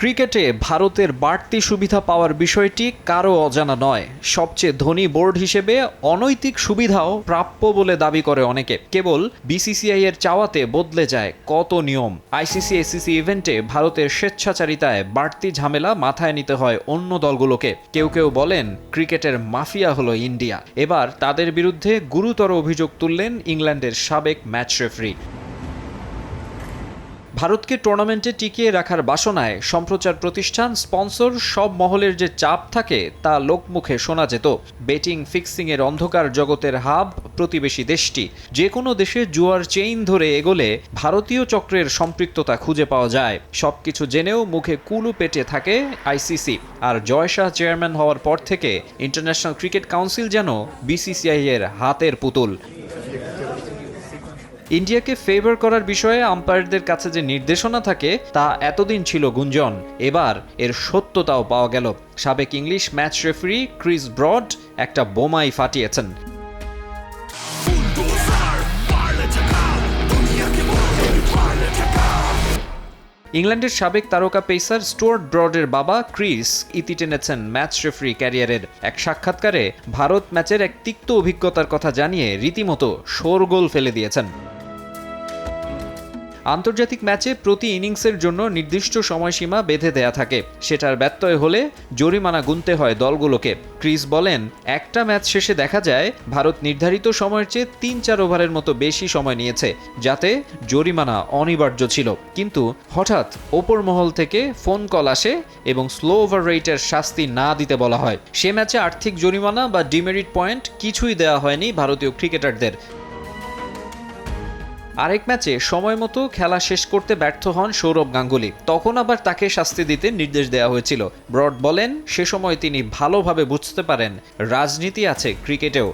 ক্রিকেটে ভারতের বাড়তি সুবিধা পাওয়ার বিষয়টি কারও অজানা নয়। সবচেয়ে ধনী বোর্ড হিসেবে অনৈতিক সুবিধাও প্রাপ্য বলে দাবি করে অনেকে। কেবল বিসিসিআই এর চাওয়াতে বদলে যায় কত নিয়ম। আইসিসি এসিসি ইভেন্টে ভারতের স্বেচ্ছাচারিতায় বাড়তি ঝামেলা মাথায় নিতে হয় অন্য দলগুলোকে। কেউ কেউ বলেন ক্রিকেটের মাফিয়া হলো ইন্ডিয়া। এবার তাদের বিরুদ্ধে গুরুতর অভিযোগ তুললেন ইংল্যান্ডের সাবেক ম্যাচ রেফারি। ভারতকে টুর্নামেন্টে টিকিয়ে রাখার বাসনায় সম্প্রচার প্রতিষ্ঠান স্পন্সর সব মহলের যে চাপ থাকে তা লোকমুখে শোনা যেত। বেটিং ফিক্সিং এর অন্ধকার জগতের হাব প্রতিবেশী দেশটি। যে কোনো দেশে জুয়ার চেইন ধরে এগোলে ভারতীয় চক্রের সম্পৃক্ততা খুঁজে পাওয়া যায়। সবকিছু জেনেও মুখে কুলু পেটে থাকে আইসিসি আর জয় শাহ চেয়ারম্যান হওয়ার পর থেকে ইন্টারন্যাশনাল ক্রিকেট কাউন্সিল যেন বিসিসিআই এর হাতের পুতুল। ইন্ডিয়াকে ফেভার করার বিষয়ে আম্পায়ারদের কাছে যে নির্দেশনা থাকে, তা এতদিন ছিল গুঞ্জন। এবার এর সত্যতাও পাওয়া গেল। সাবেক English match referee Chris Broad একটা বোমাই ফাটিয়েছেন। ইংল্যান্ডের সাবেক তারকা পেসার স্টুয়ার্ট ব্রডের বাবা ক্রিস ইতি টেনেছেন ম্যাচ রেফারি ক্যারিয়ারের এক সাক্ষাৎকারে ভারত ম্যাচের এক তিক্ত অভিজ্ঞতার কথা জানিয়ে রীতিমতো শোরগোল ফেলে দিয়েছেন। আন্তর্জাতিক ম্যাচে প্রতি ইনিংসের জন্য নির্দিষ্ট সময়সীমা বেঁধে দেয়া থাকে। সেটার ব্যত্যয় হলে জরিমানা গুনতে হয় দলগুলোকে। ক্রিস বলেন, একটা ম্যাচ শেষে দেখা যায়, ভারত নির্ধারিত সময়ের চেয়ে তিন চার ওভারের মতো বেশি সময় নিয়েছে, যাতে জরিমানা অনিবার্য ছিল। কিন্তু হঠাৎ ওপর মহল থেকে ফোন কল আসে এবং স্লো ওভার রেটের শাস্তি না দিতে বলা হয়। সে ম্যাচে আর্থিক জরিমানা বা ডিমেরিট পয়েন্ট কিছুই দেওয়া হয়নি ভারতীয় ক্রিকেটারদের। আরেক ম্যাচে সময় মতো খেলা শেষ করতে ব্যর্থ হন সৌরভ গাঙ্গুলি। তখন আবার তাকে শাস্তি দিতে নির্দেশ দেওয়া হয়েছিল। ব্রড বলেন, সে সময় তিনি ভালোভাবে বুঝতে পারেন, রাজনীতি আছে ক্রিকেটেও।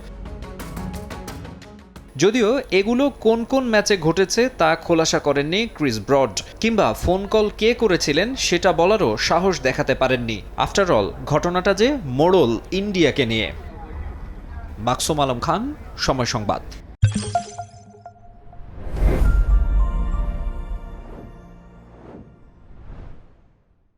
যদিও এগুলো কোন কোন ম্যাচে ঘটেছে তা খোলাসা করেননি ক্রিস ব্রড, কিংবা ফোন কল কে করেছিলেন সেটা বলারও সাহস দেখাতে পারেননি। আফটার অল, ঘটনাটা যে মোড়ল ইন্ডিয়াকে নিয়ে। মাকসুম আলম খান, সময় সংবাদ।